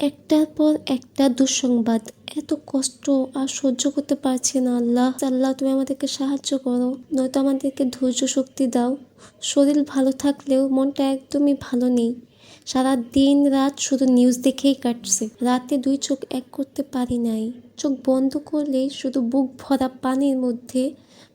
একটার পর একটা দুঃসংবাদ। এত কষ্ট আর সহ্য করতে পারছি না, আল্লাহ। আল্লাহ, তুমি আমাদেরকে সাহায্য করো, নয়তো আমাদেরকে ধৈর্য শক্তি দাও। শরীর ভালো থাকলেও মনটা একদমই ভালো নেই। সারা দিন রাত শুধু নিউজ দেখেই কাটছে। রাতে দুই চোখ এক করতে পারি নাই। চোখ বন্ধ করলেই শুধু বুক ভরা পানির মধ্যে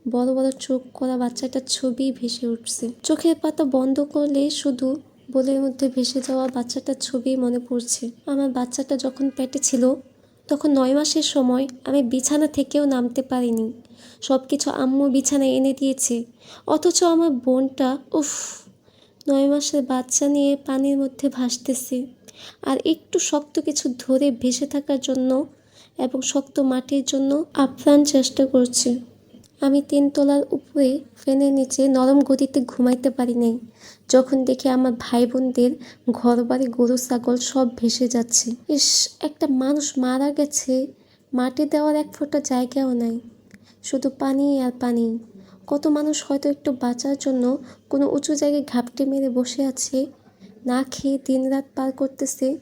বড় বড় চোখ করা বাচ্চাটার ছবি ভেসে উঠছে। চোখের পাতা বন্ধ করলে শুধু বোলের মধ্যে ভেসে যাওয়া বাচ্চাটার ছবি মনে পড়ছে। আমার বাচ্চাটা যখন পেটে ছিল, তখন নয় মাসের সময় আমি বিছানা থেকেও নামতে পারিনি। সব কিছু আম্মু বিছানায় এনে দিয়েছে। অথচ আমার বোনটা, উফ, নয় মাসের বাচ্চা নিয়ে পানির মধ্যে ভাসতেছে। আর একটু শক্ত কিছু ধরে ভেসে থাকার জন্য এবং শক্ত মাটির জন্য আপ্রাণ চেষ্টা করছে। আমি তিনতলার উপরে ফ্যানের নিচে নরম গতিতে ঘুমাইতে পারি নাই। যখন দেখি আমার ভাই বোনদের ঘর বাড়ি গরু, ছাগল সব ভেসে যাচ্ছে। ইস, একটা মানুষ মারা গেছে। মাটি দেওয়ার এক ফোঁটা জায়গাও নাই। শুধু পানি আর পানি। কত মানুষ হয়তো একটু বাঁচার জন্য কোনো উঁচু জায়গায় ঘাপটে মেরে বসে আছে। না খেয়ে দিন রাত পার করতেছে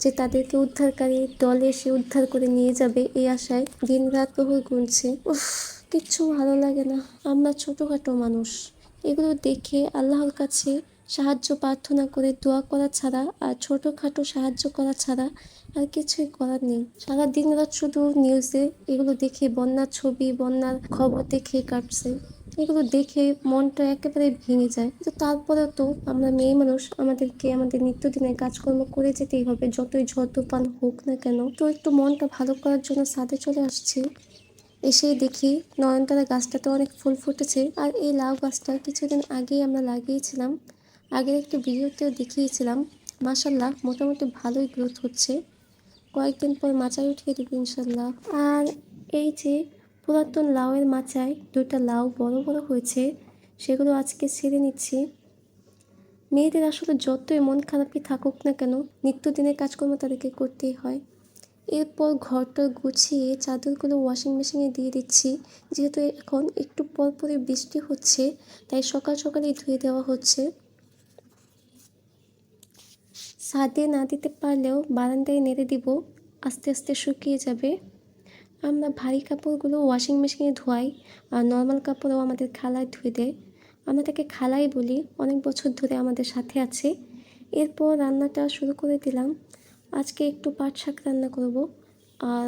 যে তাদেরকে উদ্ধারকারী দল এসে উদ্ধার করে নিয়ে যাবে এই আশায় দিন রাত প্রহর গুনছে। উফ। কিচ্ছু ভালো লাগে না। আমরা ছোটোখাটো মানুষ। এগুলো দেখে আল্লাহর কাছে সাহায্য, প্রার্থনা করে দোয়া করা ছাড়া আর ছোটোখাটো সাহায্য করা ছাড়া আর কিছুই করার নেই। সারা দিন রাত শুধু নিউজে এগুলো দেখে বন্যার ছবি, বন্যার খবর দেখে কাটছে। এগুলো দেখে মনটা একেবারে ভেঙে যায়। তো তারপরেও তো আমরা মেয়ে মানুষ, আমাদেরকে আমাদের নিত্যদিনের কাজকর্ম করে যেতেই হবে। যতই ঝড় তুফান হোক না কেন, তো একটু মনটা ভালো করার জন্য সাথে চলে আসছি। এসেই দেখি নয়নতারা গাছটাতে অনেক ফুল ফুটেছে আর এই লাউ গাছটা কিছুদিন আগেই আমরা লাগিয়েছিলাম। আগের একটি ভিডিওতেও দেখিয়েছিলাম। মাসাল্লাহ মোটামুটি ভালোই গ্রোথ হচ্ছে। কয়েকদিন পর মাচায় উঠিয়ে দেবো ইনশাল্লাহ আর এই যে পুরাতন লাউয়ের মাচায় দুইটা লাউ বড় বড় হয়েছে, সেগুলো আজকে ছেড়ে নিচ্ছি। মেয়েদের আসলে যতই মন খারাপই থাকুক না কেন, নিত্যদিনের কাজকর্ম তাদেরকে করতেই হয়। এরপর ঘরটা গুছিয়ে চাদরগুলো ওয়াশিং মেশিনে দিয়ে দিচ্ছি। যেহেতু এখন একটু পর পরে বৃষ্টি হচ্ছে, তাই সকাল সকালেই ধুয়ে দেওয়া হচ্ছে। ছাদে না দিতে পারলেও বারান্দায় নেড়ে দিব, আস্তে আস্তে শুকিয়ে যাবে। আমরা ভারী কাপড়গুলো ওয়াশিং মেশিনে ধোয়াই, আর নর্মাল কাপড়ও আমাদের খালায় ধুয়ে দেয়। আমরা তাকে খালাই বলি, অনেক বছর ধরে আমাদের সাথে আছে। এরপর রান্নাটা শুরু করে দিলাম। আজকে একটু পাট শাক রান্না করব আর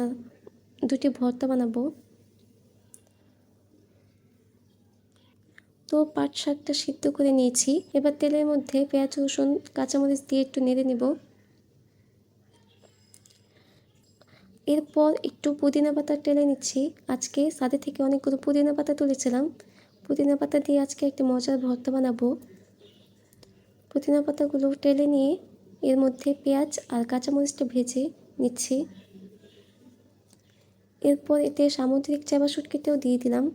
দুটি ভর্তা বানাবো। তো পাট শাকটা সিদ্ধ করে নিয়েছি। এবার তেলের মধ্যে পেঁয়াজ, রসুন, কাঁচামরিচ দিয়ে একটু নেড়ে নিব। এরপর একটু পুদিনা পাতা টেলে নিচ্ছি। আজকে সাদে থেকে অনেকগুলো পুদিনা পাতা তুলেছিলাম। পুদিনা পাতা দিয়ে আজকে একটি মজার ভর্তা বানাবো। পুদিনা পাতাগুলো টেলে নিয়ে এর মধ্যে পেঁয়াজ আর কাঁচামরিচটা ভেজে নিচ্ছি। এরপর এতে সামুদ্রিক চাবা দিয়ে দিলাম।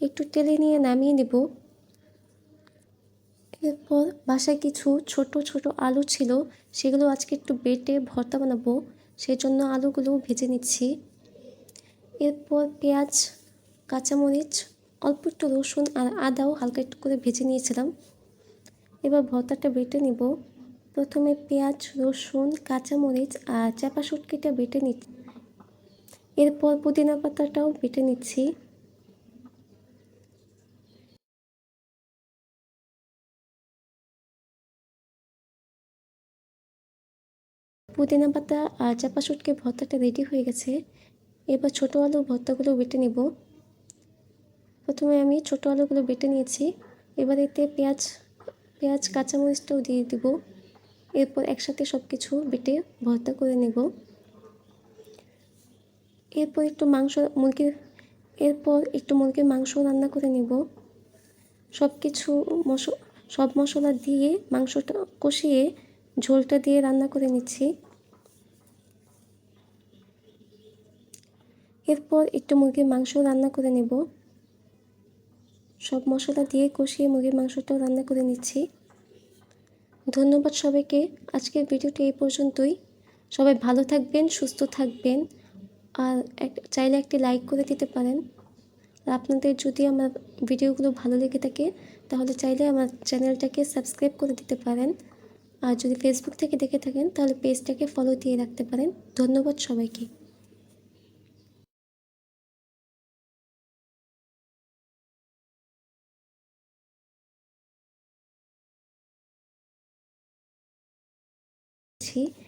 একটু টেলে নিয়ে নামিয়ে নেব। এরপর বাসায় কিছু ছোট ছোট আলু ছিল, সেগুলো আজকে একটু বেটে ভর্তা বানাবো সেই জন্য আলুগুলো ভেজে নিচ্ছি। এরপর পেঁয়াজ, কাঁচামরিচ, অল্প একটু রসুন আর আদাও হালকা একটু করে ভেজে নিয়েছিলাম। এবার ভর্তাটা বেটে নেব। প্রথমে পেঁয়াজ, রসুন, কাঁচামরিচ আর চাপা শুটকিটা বেটে নিচ্ছি এরপর পুদিনা পাতাটাও বেটে নিচ্ছি। পুদিনা পাতা আর চাপা শুটকি ভর্তাটা রেডি হয়ে গেছে। এবার ছোটো আলু ভর্তাগুলো বেটে নেব। প্রথমে আমি ছোটো আলুগুলো বেটে নিয়েছি। এবার এতে পেঁয়াজ পেঁয়াজ, কাঁচামরিচটাও দিয়ে দেবো। এরপর একসাথে সব কিছু বেটে ভর্তা করে নেব। এরপর একটু মাংস মুরগির, এরপর একটু মুরগির মাংস রান্না করে নেব। সব কিছু মশ, সব মশলা দিয়ে মাংসটা কষিয়ে ঝোলটা দিয়ে রান্না করে নিচ্ছি। এরপর একটু মুরগির মাংস রান্না করে নেব। সব মশলা দিয়ে কষিয়ে মুরগির মাংসটাও রান্না করে নিচ্ছি। ধন্যবাদ সবাইকে। আজকের ভিডিওটি এই পর্যন্তই। সবাই ভালো থাকবেন, সুস্থ থাকবেন। আর এক, চাইলে একটি লাইক করে দিতে পারেন। আপনাদের যদি আমার ভিডিওগুলো ভালো লেগে থাকে, তাহলে চাইলে আমার চ্যানেলটাকে সাবস্ক্রাইব করে দিতে পারেন। আর যদি ফেসবুক থেকে দেখে থাকেন, তাহলে পেজটাকে ফলো দিয়ে রাখতে পারেন। ধন্যবাদ সবাইকে। নিয়েছি